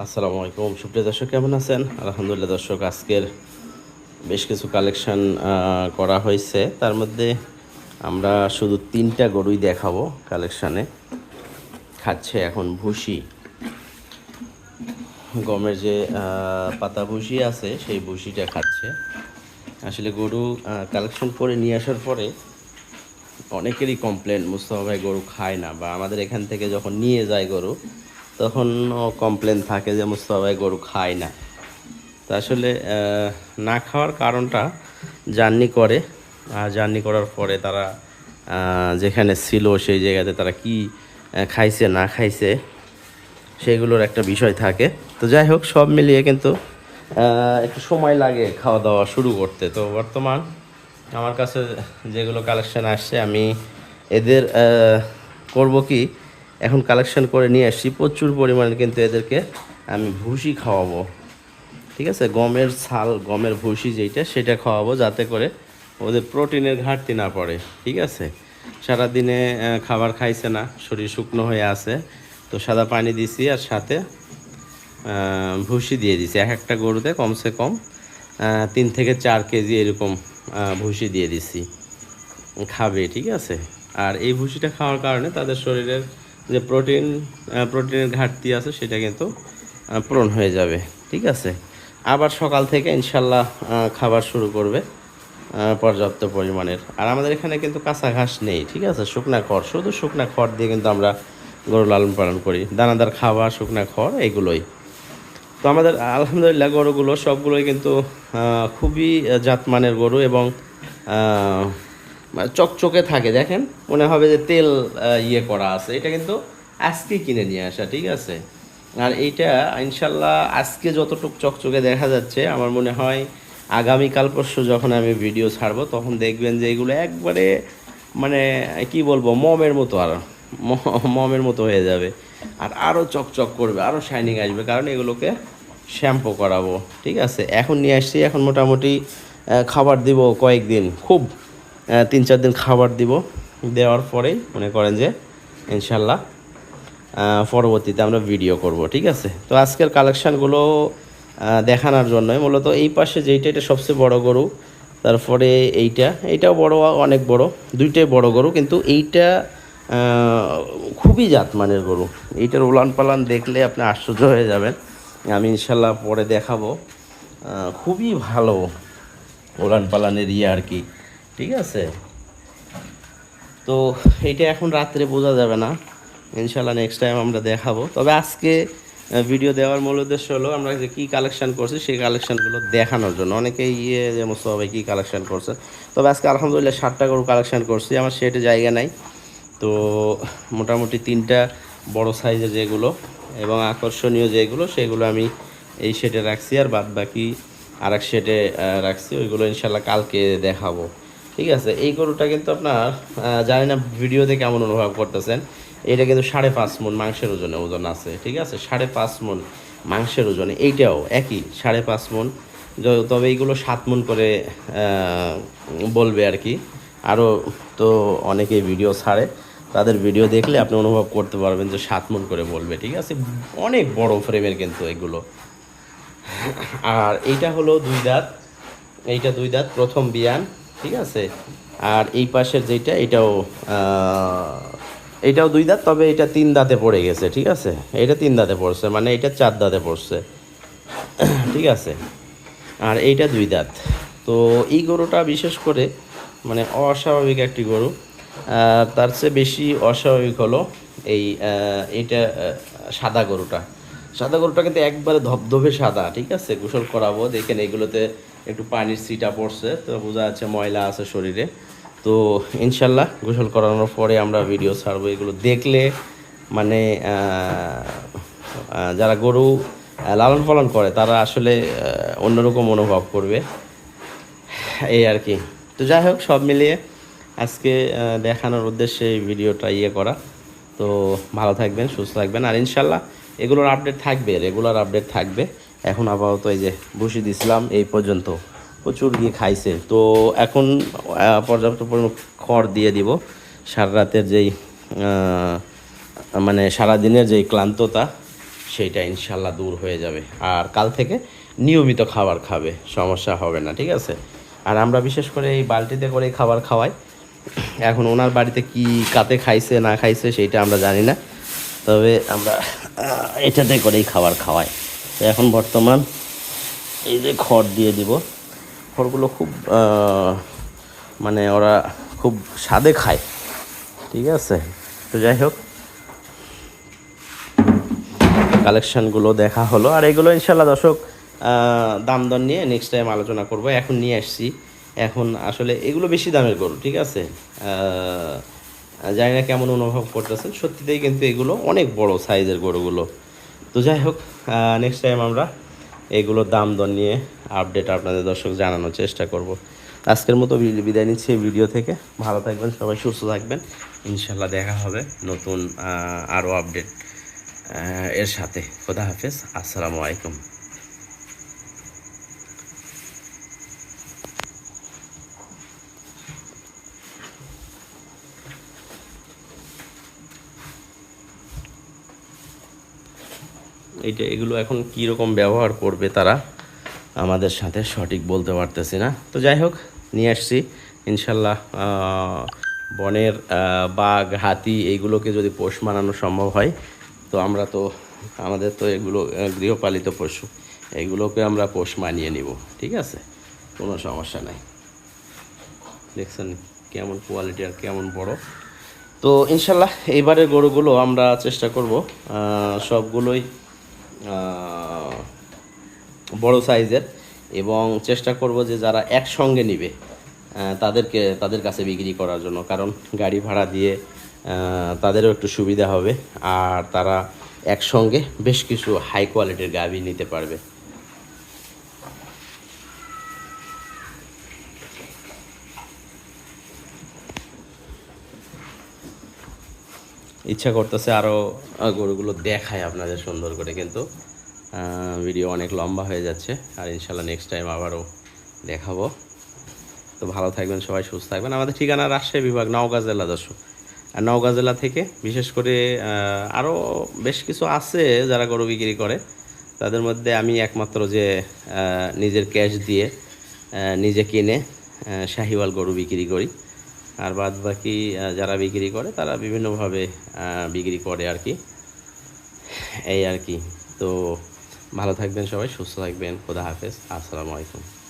আসসালামু আলাইকুম। সুপ্রিয় দর্শক, কেমন আছেন? আলহামদুলিল্লাহ দর্শক, আজকের বেশ কিছু কালেকশান করা হয়েছে। তার মধ্যে আমরা শুধু তিনটা গরুই দেখাবো কালেকশানে। খাচ্ছে এখন ভুসি। গমের যে পাতা ভুসি আছে, সেই ভুসিটা খাচ্ছে। আসলে গরু কালেকশন করে নিয়ে আসার পরে অনেকেরই কমপ্লেন মুস্তফা ভাই গরু খায় না বা আমাদের এখান থেকে যখন নিয়ে যায় গরু তখন কমপ্লেন থাকে যে মুস্তফা গরু খায় না। তা আসলে না খাওয়ার কারণটা জার্নি করে, আর জার্নি করার পরে তারা যেখানে ছিল সেই জায়গাতে তারা কি খাইছে, না খাইছে, সেগুলোর একটা বিষয় থাকে। তো যাই হোক, সব মিলিয়ে কিন্তু একটু সময় লাগে খাওয়া দাওয়া শুরু করতে। তো বর্তমান আমার কাছে যেগুলো কালেকশন আসছে, আমি এদের করব কি এখন কালেকশন করে নিয়ে আসছি। প্রচুর পরিমাণে কিন্তু এদেরকে আমি ভুসি খাওয়াবো। ঠিক আছে? গমের ছাল, গমের ভুসি যেইটা, সেটা খাওয়াবো যাতে করে ওদের প্রোটিনের ঘাটতি না পড়ে। ঠিক আছে? সারাদিনে খাবার খাইছে না, শরীর শুকনো হয়ে আছে। তো সাদা পানি দিছি আর সাথে ভুসি দিয়ে দিছি। এক একটা গরুতে কমসে কম তিন থেকে চার কেজি এরকম ভুসি দিয়ে দিছি। খাবে, ঠিক আছে? আর এই ভুসিটা খাওয়ার কারণে তাদের শরীরের যে প্রোটিন প্রোটিনের ঘাটতি আছে, সেটা কিন্তু পূরণ হয়ে যাবে, ঠিক আছে? আবার সকাল থেকে ইনশাল্লাহ খাবার শুরু করবে পর্যাপ্ত পরিমাণের। আর আমাদের এখানে কিন্তু কাঁচা ঘাস নেই, ঠিক আছে? শুকনা খড়, শুধু শুকনা খড় দিয়ে কিন্তু আমরা গরু লালন পালন করি। দানাদার খাবার, শুকনা খড়, এগুলোই। তো আমাদের, আলহামদুলিল্লাহ, গরুগুলো সবগুলোই কিন্তু খুবই জাতমানের গরু এবং চকচকে থাকে, দেখেন? মনে হবে যে তেল ইয়ে করা আছে। এটা কিন্তু আজকে কিনে নিয়ে আসা, ঠিক আছে? আর এইটা, ইনশাল্লাহ, আজকে যতটুকু চকচকে দেখা যাচ্ছে, আমার মনে হয় আগামীকাল পরশু যখন আমি ভিডিও ছাড়বো, তখন দেখবেন যে এগুলো একবারে মানে কি বলব, মমের মতো আর মমের মতো হয়ে যাবে। আর আরও চকচক করবে আরও শাইনিং আসবে, কারণ এগুলোকে শ্যাম্পু করাবো, ঠিক আছে? এখন নিয়ে আসছি, এখন মোটামুটি খাবার দিব কয়েকদিন, খুব তিন চার দিন খাবার দিব। দেওয়ার পরেই মনে করেন যে, ইনশাল্লাহ পরবর্তীতে আমরা ভিডিও করব, ঠিক আছে? তো আজকের কালেকশানগুলো দেখানোর জন্যই মূলত এই পাশে যেইটা, এটা সবচেয়ে বড় গরু, তারপরে এইটা এইটাও বড়, অনেক বড়, দুইটাই বড় গরু, কিন্তু এইটা খুবই জাতমানের গরু। এইটার উলান পালান দেখলে আপনি আশ্চর্য হয়ে যাবেন। আমি ইনশাল্লাহ পরে দেখাবো। খুবই ভালো উলান পালানের ইয়ে আর কি। ঠিক আছে? তো এইটা এখন রাত্রে বোঝা যাবে না। ইনশাল্লাহ নেক্সট টাইম আমরা দেখাবো। তবে আজকে ভিডিও দেওয়ার মূল উদ্দেশ্য হলো আমরা যে কী কালেকশান করছি, সেই কালেকশনগুলো দেখানোর জন্য। অনেকেই ইয়ে যে সবাই কী কালেকশান করছে তবে আজকে আলহামদুলিল্লাহ ষাটটা গরু কালেকশান করছি। আমার সেটে জায়গা নাই। তো মোটামুটি তিনটা বড় সাইজের যেগুলো এবং আকর্ষণীয় যেগুলো, সেগুলো আমি এই সেটে রাখছি। আর বাদ বাকি আর এক সেটে রাখছি। ওইগুলো ইনশাল্লাহ কালকে দেখাবো। ঠিক আছে? এই গরুটা কিন্তু আপনার জানি না ভিডিওতে কেমন অনুভব করতেছেন। এটা কিন্তু সাড়ে পাঁচ মন মাংসের ওজনে ওজন আছে, ঠিক আছে? সাড়ে পাঁচ মন মাংসের ওজনে, এইটাও একই, সাড়ে পাঁচ মন তবে এইগুলো সাত মন করে বলবে আর কি। আরও তো অনেকেই ভিডিও ছাড়ে, তাদের ভিডিও দেখলে আপনি অনুভব করতে পারবেন যে সাত মন করে বলবে, ঠিক আছে? অনেক বড় ফ্রেমের কিন্তু এগুলো। আর এইটা হলো দুই দাঁত, এইটা দুই দাঁত, প্রথম বিয়ান। ঠিক আছে? আর এই পাশের যেটা এটাও এটাও দুই দাঁত, তবে এটা তিন দাঁতে পড়ে গেছে, ঠিক আছে? এটা তিন দাঁতে পড়ছে মানে এটা চার দাঁতে পড়ছে। ঠিক আছে? আর এইটা দুই দাঁত। তো এই গরুটা বিশেষ করে মানে অস্বাভাবিক একটি গরু। তার চেয়ে বেশি অস্বাভাবিক হলো এই এইটা সাদা গরুটা। সাদা গরুটা কিন্তু একবারে ধবধবে সাদা, ঠিক আছে? গোসল করাবো, দেখেন এগুলোতে একটু পানির সিটা পড়ছে, তো বোঝা যাচ্ছে ময়লা আছে শরীরে। তো ইনশাল্লাহ গোসল করানোর পরে আমরা ভিডিও ছাড়বো। এগুলো দেখলে মানে যারা গরু লালন পালন করে, তারা আসলে অন্যরকম অনুভব করবে। এই আর কি। তো যাই হোক, সব মিলিয়ে আজকে দেখানোর উদ্দেশ্যে এই ভিডিওটা ইয়ে করা। তো ভালো থাকবেন, সুস্থ থাকবেন। আর ইনশাল্লাহ এগুলোর আপডেট থাকবে রেগুলার আপডেট থাকবে। এখন আপাতত এই যে বসে দিছিলাম এই পর্যন্ত। প্রচুর গিয়ে খাইছে। তো এখন পর্যাপ্ত পরিমাণ খড় দিয়ে দিব। সারা রাতের যেই মানে সারাদিনের যেই ক্লান্ততা, সেইটা ইনশাল্লাহ দূর হয়ে যাবে। আর কাল থেকে নিয়মিত খাবার খাবে, সমস্যা হবে না, ঠিক আছে? আর আমরা বিশেষ করে এই বালতিতে করে খাবার খাওয়াই। এখন ওনার বাড়িতে কি কাতে খাইছে, না খাইছে, সেইটা আমরা জানি না। তবে আমরা এটাতে করেই খাবার খাওয়াই। তো এখন বর্তমান এই যে খড় দিয়ে দিব। খড়গুলো খুব মানে ওরা খুব স্বাদে খায়। ঠিক আছে? তো যাই হোক। কালেকশানগুলো দেখা হলো। আর এগুলো ইনশাল্লাহ দর্শক দাম দর নিয়ে নেক্সট টাইম আলোচনা করব। এখন নিয়ে আসছি। এখন আসলে এগুলো বেশি দামের গরু, ঠিক আছে? জানি না কেমন অনুভব করতেছেন। সত্যিতেই কিন্তু এগুলো অনেক বড় সাইজের গরুগুলো। তো যাই হোক নেক্সট টাইম আমরা এগুলোর দাম দর নিয়ে আপডেট আপনাদের দর্শক জানানোর চেষ্টা করব। আজকের মতো বিদায় নিচ্ছি এই ভিডিও থেকে। ভালো থাকবেন, সবাই সুস্থ থাকবেন। ইনশাল্লাহ দেখা হবে নতুন আরও আপডেট এর সাথে। খোদা হাফেজ, আসসালামু আলাইকুম। এইটা এগুলো এখন কী রকম ব্যবহার করবে তারা আমাদের সাথে সঠিক বলতে পারতেছি না। তো যাই হোক, নিয়ে আসছি। ইনশাল্লাহ বনের বাঘ, হাতি এইগুলোকে যদি পোষ মানানো সম্ভব হয়, তো আমরা তো, আমাদের তো এগুলো গৃহপালিত পশু, এগুলোকে আমরা পোষ মানিয়ে নিব, ঠিক আছে? কোনো সমস্যা নাই। দেখছেন কেমন কোয়ালিটি আর কেমন বড়। তো ইনশাল্লাহ, এইবারের গরুগুলো আমরা চেষ্টা করব সবগুলোই বড় সাইজের এবং চেষ্টা করব যে যারা একসঙ্গে নিবে তাদেরকে, তাদের কাছে বিক্রি করার জন্য। কারণ গাড়ি ভাড়া দিয়ে তাদেরও একটু সুবিধা হবে। আর তারা একসঙ্গে বেশ কিছু হাই কোয়ালিটির গাভি নিতে পারবে। ইচ্ছা করতেছে আরও গরুগুলো দেখায় আপনাদের সুন্দর করে, কিন্তু ভিডিও অনেক লম্বা হয়ে যাচ্ছে, আর ইনশাল্লাহ নেক্সট টাইম আবারও দেখাবো। তো ভালো থাকবেন, সবাই সুস্থ থাকবেন। আমাদের ঠিকানা রাজশাহী বিভাগ, নওগাঁ জেলা দর্শক। আর নওগাঁ জেলা থেকে বিশেষ করে আরও বেশ কিছু আছে যারা গরু বিক্রি করে। তাদের মধ্যে আমি একমাত্র যে নিজের ক্যাশ দিয়ে নিজে কিনে শাহিওয়াল গরু বিক্রি করি। আর বাদ বাকি যারা বিক্রি করে, তারা বিভিন্নভাবে বিক্রি করে আর কি। এই আর কি। তো ভালো থাকবেন সবাই, সুস্থ থাকবেন। খোদা হাফেজ। আসসালামু আলাইকুম।